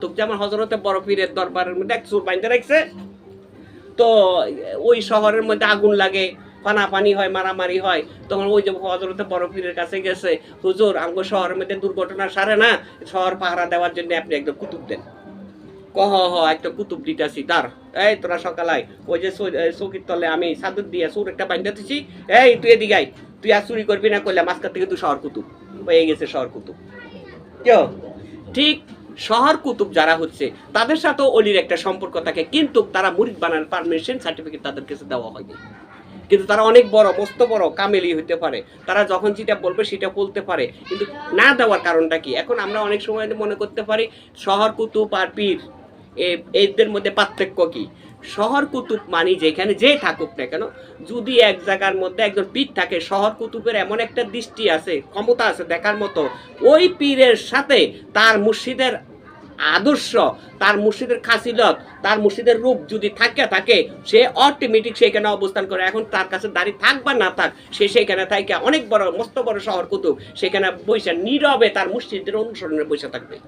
তো যেমন হজরতে বড় পীরের দরবারের মধ্যে এক চুর বাইন্দে রাখছে। তো ওই শহরের মধ্যে আগুন লাগে, পানাপানি হয়, মারামারি হয়। তখন ওই যে হজরতে বড় পীরের কাছে গেছে, হুজুর, আমগো শহরের মধ্যে দুর্ঘটনা সারে না, শহর পাহারা দেওয়ার জন্য আপনি একদম কুতুব দেন। কহ, হ, একটা কুতুব দিতেছি তার এই তোরা সকালায় ওই যে চৌকির তলে আমি সাদুর দিয়ে সুর একটা বাইন্দা এই, তুই এদিকে। তুই আর চুরি করবি না করলে মাঝখান থেকে তুই শহর কুতুব, হয়ে গেছে শহর কুতুব। কেউ ঠিক শহর কুতুব যারা হচ্ছে, তাদের সাথেও অলির একটা সম্পর্ক থাকে, কিন্তু তারা মুরিদ বানানোর পারমিশন সার্টিফিকেট তাদের কাছে দেওয়া হয়নি কিন্তু তারা অনেক বড়, মস্ত বড়, কামেলি হইতে পারে। তারা যখন যেটা বলবে সেটা বলতে পারে। কিন্তু না দেওয়ার কারণটা কি? এখন আমরা অনেক সময় মনে করতে পারি, শহর কুতুব আর পীর এদের মধ্যে পার্থক্য কি? শহর কুতুব মানি যেখানে যে থাকুক না কেন, যদি এক জায়গার মধ্যে একজন পীর থাকে, শহর কুতুবের এমন একটা দৃষ্টি আছে, ক্ষমতা আছে দেখার মতো, ওই পীরের সাথে তার মুর্শিদের আদর্শ। তার মুর্শিদের খাসিলত তার মুর্শিদের রূপ যদি থাকে থাকে, সে অটোমেটিক সেখানে অবস্থান করে। এখন তার কাছে দাঁড়িয়ে থাক বা না থাক, সে সেখানে থাকে। অনেক বড়, মস্ত বড় শহর কুতুব, সেখানে বৈশা নীরবে তার মুর্শিদের অনুসরণে বৈশা থাকবে।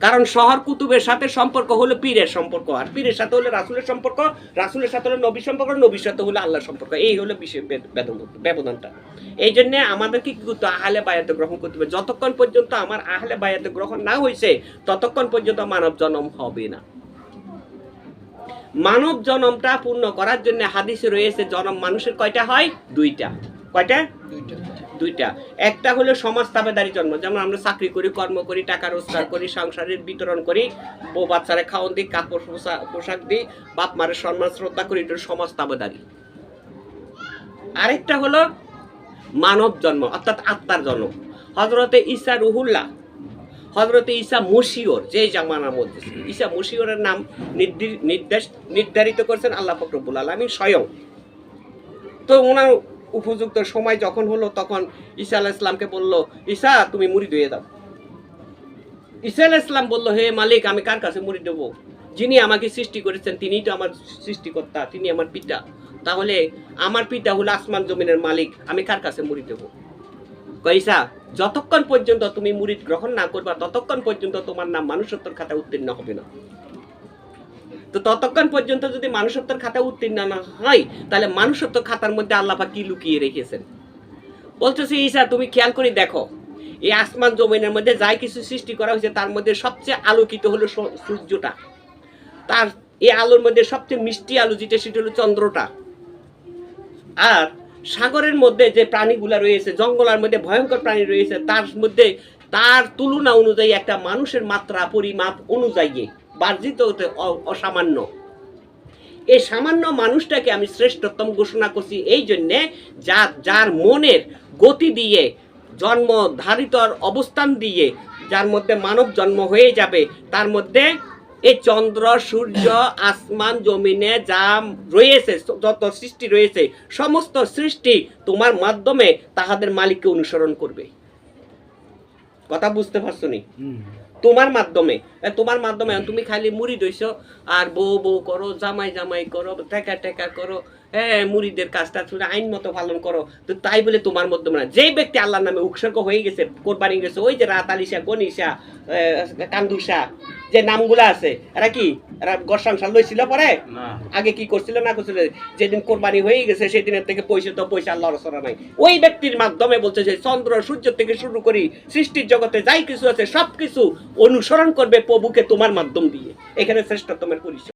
কারণ শহর কুতুবের সাথে সম্পর্ক হলো পীরের সম্পর্ক, আর পীরের সাথে হলো রাসুলের সম্পর্ক, রাসুলের সাথে হলো নবীর সম্পর্ক নবীর সাথে হলো আল্লাহর সম্পর্ক। এই হলো ব্যবধানটা। এই জন্যে আমাদেরকে কি করতে আহলে বায়াতে গ্রহণ করতে হবে। যতক্ষণ পর্যন্ত আমার আহলে বায়াতে গ্রহণ না হয়েছে ততক্ষণ পর্যন্ত মানব জন্ম হবে না। মানব জন্মটা পূর্ণ করার জন্য হাদিসে রয়েছে, জন্ম মানুষের কয়টা হয়? দুইটা। কয়টা? দুইটা। একটা হলো সমাজ তাবেদারি জন্ম। যেমন আমরা চাকরি করি কর্ম করি টাকা রোজগার করি সংসারের বিতরণ করি বউ বাচ্চারা খাওয়ান দিই কাপড় পোশাক দিই বাপ মারের সম্মান শ্রদ্ধা করি এটা সমাজ তাবেদারি আরেকটা হলো মানব জন্ম অর্থাৎ আত্মার জন্ম। হজরতে ঈসা রুহুল্লাহ হজরতে ঈসা মুশিওর যে জামানার মধ্যে। ঈসা মুশিওরের নাম নির্দি- নির্দেশ নির্ধারিত করেছেন আল্লাহ ফকরবুল আলমী স্বয়ং। তো ওনার উপযুক্ত সময় যখন হলো, তখন ঈসা আলাহ ইসলামকে বলল, ঈসা, তুমি মুড়ি ধুয়ে দাও। ঈসা আলাহ ইসলাম বলল, হে মালিক, আমি কার কাছে মুড়ি দেবো? যিনি আমাকে সৃষ্টি করেছেন, তিনিই তো আমার সৃষ্টিকর্তা, তিনি আমার পিতা। তাহলে আমার পিতা হলো আসমান জমিনের মালিক, আমি কার কাছে মুড়ি দেবো? কইসা যতক্ষণ পর্যন্ত তুমি মুড়ি গ্রহণ না করবা, ততক্ষণ পর্যন্ত তোমার নাম মানুষত্বর খাতা উত্তীর্ণ হবে না। তো ততক্ষণ পর্যন্ত যদি মানুষত্বর খাতা উত্তীর্ণ না হয়, তাহলে মানুষত্ব খাতার মধ্যে আল্লাপা কি লুকিয়ে রেখেছেন? বলতেছি ঈশা তুমি খেয়াল করে দেখো, এই আসমান জমিনের মধ্যে যাই কিছু সৃষ্টি করা হয়েছে, তার মধ্যে সবচেয়ে আলোকিত হলো সূর্যটা। তার এই আলোর মধ্যে সবচেয়ে মিষ্টি আলো যেটা, সেটা হলো চন্দ্রটা। আর সাগরের মধ্যে যে প্রাণীগুলা রয়েছে, জঙ্গলের মধ্যে ভয়ঙ্কর প্রাণী রয়েছে, তার মধ্যে, তার তুলনা অনুযায়ী একটা মানুষের মাত্রা, পরিমাপ অনুযায়ী বার্জিত হতে অসামান্য। এই সামান্য মানুষটাকে আমি শ্রেষ্ঠতম ঘোষণা করছি এই জন্যে যা যার মনের গতি দিয়ে জন্ম ধারিতর অবস্থান দিয়ে, যার মধ্যে মানব জন্ম হয়ে যাবে, তার মধ্যে এই চন্দ্র, সূর্য, আসমান, জমিনে যা রয়েছে, যত সৃষ্টি রয়েছে, সমস্ত সৃষ্টি তোমার মাধ্যমে তাহাদের মালিককে অনুসরণ করবে। কথা বুঝতে পারছ নি? তোমার মাধ্যমে তোমার মাধ্যমে তুমি খালি মুড়ি দইছো আর বউ বউ করো জামাই জামাই করো টেকা টেকা করো হ্যাঁ মুড়িদের কাজটা তুমি আইন মতো পালন করো তো তাই বলে তোমার মাধ্যমে না। যেই ব্যক্তি আল্লাহর নামে উৎসর্গ হয়ে গেছে কোরবানি গেছে ওই যে রাত আলিশা গনিশা কান্দুসা যে নামগুলা আছে এরা কি? এরা গড় সংসার লইছিল পরে? আগে কি করছিল না করছিল? যেদিন কোরবানি হয়ে গেছে সেদিনের থেকে পয়সা তো পয়সা আল্লাহ রসরা নাই। ওই ব্যক্তির মাধ্যমে বলছে যে চন্দ্র সূর্য থেকে শুরু করি সৃষ্টির জগতে যাই কিছু আছে সব কিছু অনুসরণ করবে প্রভুকে তোমার মাধ্যম দিয়ে। এখানে শ্রেষ্ঠতমের পরিচয়।